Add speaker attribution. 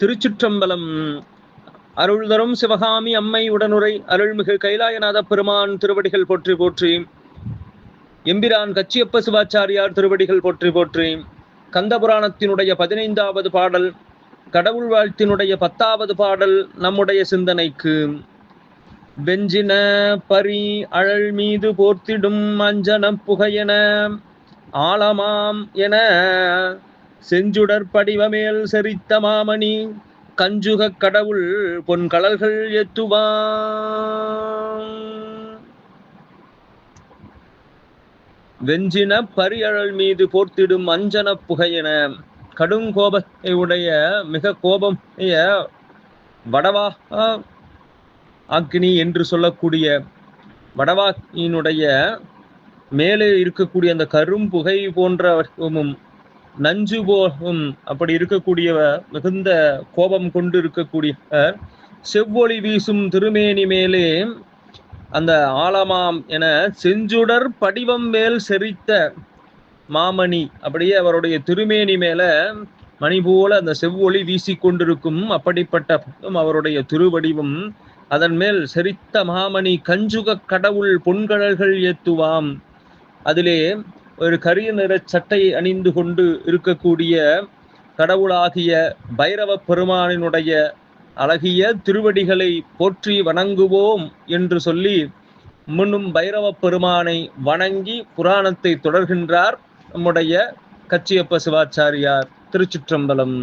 Speaker 1: திருச்சுற்றம்பலம். அருள்தரும் சிவகாமி அம்மை உடனுரை அருள்மிகு கைலாயநாத பெருமான் திருவடிகள் போற்றி போற்றி. எம்பிரான் கச்சியப்ப சிவாச்சாரியார் திருவடிகள் போற்றி போற்றி. கந்தபுராணத்தினுடைய பதினைந்தாவது பாடல் கடவுள் வாழ்த்தினுடைய பத்தாவது பாடல் நம்முடைய சிந்தனைக்கு. வெஞ்சின பரி அழல் மீது போர்த்திடும் அஞ்சன புகையென ஆலமாம் என செஞ்சுடர் படிவமேல் செரித்த மாமணி கஞ்சுக கடவுள் பொன் கடல்கள் எத்துவான் வெஞ்சின பரியழல் மீது போர்த்திடும் அஞ்சன புகையென கடும் கோபத்தை உடைய மிக கோபம் வடவா அக்னி என்று சொல்லக்கூடிய வடவாக்கினுடைய மேலே இருக்கக்கூடிய அந்த கரும்புகை போன்றவும் நஞ்சு போகும். அப்படி இருக்கக்கூடிய மிகுந்த கோபம் கொண்டு இருக்கக்கூடிய செவ்வொளி வீசும் திருமேனி மேலே அந்த ஆலமாம் என செஞ்சுடர் படிவம் மேல் செரித்த மாமணி. அப்படியே அவருடைய திருமேனி மேல மணி போல அந்த செவ்வொளி வீசி கொண்டிருக்கும். அப்படிப்பட்ட அவருடைய திருவடிவும். அதன் மேல் செரித்த மாமணி கஞ்சுக கடவுள் பொன்கடல்கள் ஏத்துவாம். அதிலே ஒரு கரிய நிற சட்டை அணிந்து கொண்டு இருக்கக்கூடிய கடவுளாகிய பைரவ பெருமானினுடைய அழகிய திருவடிகளை போற்றி வணங்குவோம் என்று சொல்லி முன்னும் பைரவ பெருமானை வணங்கி புராணத்தை தொடர்கின்றார் நம்முடைய கச்சியப்ப சிவாச்சாரியார் திருச்சிற்றம்பலம்.